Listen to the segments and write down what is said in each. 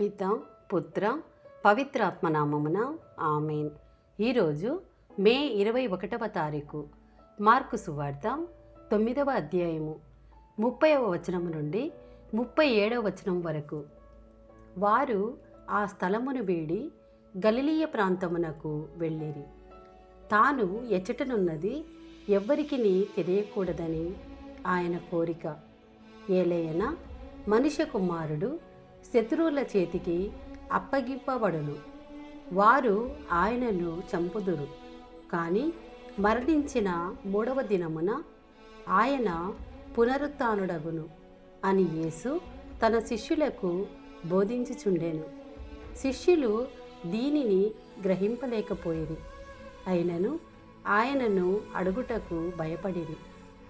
పిత పుత్ర పవిత్రాత్మనామమున ఆమెన్. ఈరోజు మే ఇరవై ఒకటవ తారీఖు మార్కు సువార్త తొమ్మిదవ అధ్యాయము ముప్పైవ వచనం నుండి ముప్పై ఏడవ వచనం వరకు. వారు ఆ స్థలమును వీడి గలిలీయ ప్రాంతమునకు వెళ్ళిరి. తాను ఎచ్చటనున్నది ఎవ్వరికిని తెలియకూడదని ఆయన కోరిక. ఏలయన మనుష్య కుమారుడు శత్రువుల చేతికి అప్పగింపబడును వారు ఆయనను చంపుదురు. కానీ మరణించిన మూడవ దినమున ఆయన పునరుత్డగును అని యేసు తన శిష్యులకు బోధించుచుండెను. శిష్యులు దీనిని గ్రహింపలేకపోయిరి. అయినను ఆయనను అడుగుటకు భయపడిరి.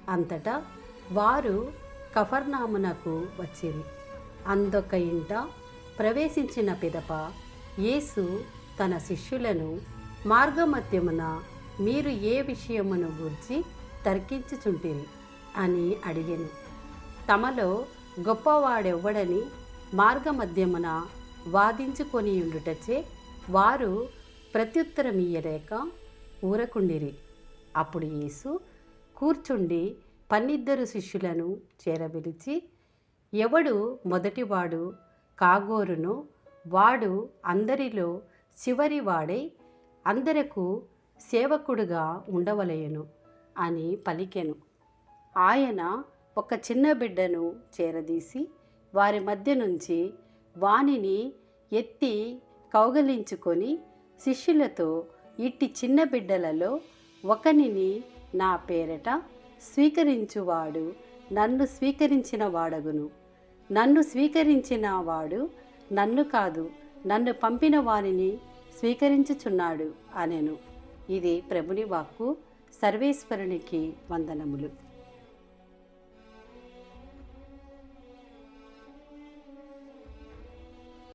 అంతటా వారు కఫర్నామునకు వచ్చిరి. అందొక ఇంట ప్రవేశించిన పిదప యేసు తన శిష్యులను మార్గమధ్యమున మీరు ఏ విషయమును గూర్చి తర్కించుచుంటిరి అని అడిగెను. తమలో గొప్పవాడెవ్వడని మార్గమధ్యమున వాదించుకొని ఉండుటచే వారు ప్రత్యుత్తరమియ్యలేక ఊరకుండిరి. అప్పుడు యేసు కూర్చుండి పన్నిద్దరు శిష్యులను చేరబిలిచి ఎవడు మొదటివాడు కాగోరునో వాడు అందరిలో చివరివాడై అందరకు సేవకుడుగా ఉండవలయను అని పలికెను. ఆయన ఒక చిన్న బిడ్డను చేరదీసి వారి మధ్య నుంచి వానిని ఎత్తి కౌగలించుకొని శిష్యులతో ఇట్టి చిన్న బిడ్డలలో ఒకనిని నా పేరట స్వీకరించువాడు నన్ను స్వీకరించిన వాడగును. నన్ను స్వీకరించిన వాడు నన్ను కాదు నన్ను పంపిన వారిని స్వీకరించుచున్నాడు అనెను. ఇది ప్రభుని వాక్కు సర్వేశ్వరునికి వందనములు.